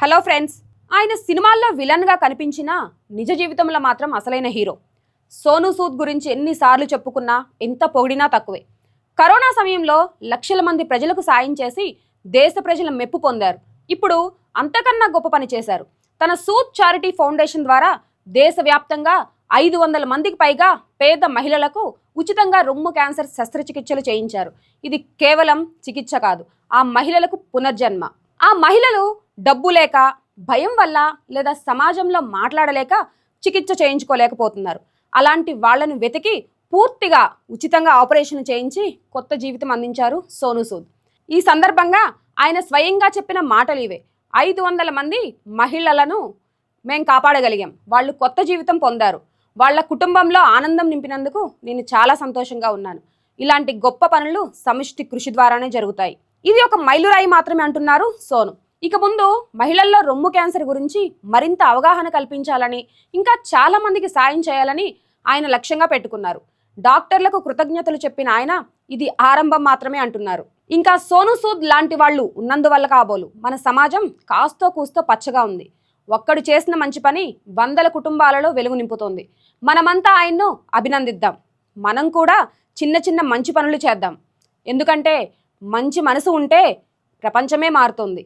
Hello friends ఆయన సినిమాల్లో విలన్గా కనిపించినా నిజ జీవితంలో మాత్రం అసలైన హీరో. సోను సూద్ గురించి ఎన్నిసార్లు చెప్పుకున్నా ఎంత పొగిడినా తక్కువే. కరోనా సమయంలో లక్షల మంది ప్రజలకు సాయం చేసి దేశ ప్రజల మెప్పు పొందారు. ఇప్పుడు అంతకన్నా గొప్ప పని చేశారు. తన సూద్ చారిటీ ఫౌండేషన్ ద్వారా దేశవ్యాప్తంగా ఐదు వందల మందికి పైగా పేద మహిళలకు ఉచితంగా రొమ్ము క్యాన్సర్ శస్త్రచికిత్సలు చేయించారు. ఇది కేవలం చికిత్స కాదు ఆ మహిళలకు పునర్జన్మ. ఆ మహిళలు డబ్బు లేక భయం వల్ల లేదా సమాజంలో మాట్లాడలేక చికిత్స చేయించుకోలేకపోతున్నారు. అలాంటి వాళ్ళను వెతికి పూర్తిగా ఉచితంగా ఆపరేషన్ చేయించి కొత్త జీవితం అందించారు సోను సూద్. ఈ సందర్భంగా ఆయన స్వయంగా చెప్పిన మాటలు ఇవే. ఐదు వందల మంది మహిళలను మేం కాపాడగలిగాం. వాళ్ళు కొత్త జీవితం పొందారు. వాళ్ళ కుటుంబంలో ఆనందం నింపినందుకు నేను చాలా సంతోషంగా ఉన్నాను. ఇలాంటి గొప్ప పనులు సమిష్టి కృషి ద్వారానే జరుగుతాయి. ఇది ఒక మైలురాయి మాత్రమే అంటున్నారు సోను. ఇక ముందు మహిళల్లో రొమ్ము క్యాన్సర్ గురించి మరింత అవగాహన కల్పించాలని ఇంకా చాలా మందికి సాయం చేయాలని ఆయన లక్ష్యంగా పెట్టుకున్నారు. డాక్టర్లకు కృతజ్ఞతలు చెప్పిన ఆయన ఇది ఆరంభం మాత్రమే అంటున్నారు. ఇంకా సోను సూద్ లాంటి వాళ్ళు ఉన్నందువల్ల కాబోలు. మన సమాజం కాస్తో కూస్తో పచ్చగా ఉంది. ఒక్కడు చేసిన మంచి పని వందల కుటుంబాలలో వెలుగు నింపుతోంది. మనమంతా ఆయన్ను అభినందిద్దాం. మనం కూడా చిన్న చిన్న మంచి పనులు చేద్దాం. ఎందుకంటే మంచి మనసు ఉంటే ప్రపంచమే మారుతుంది.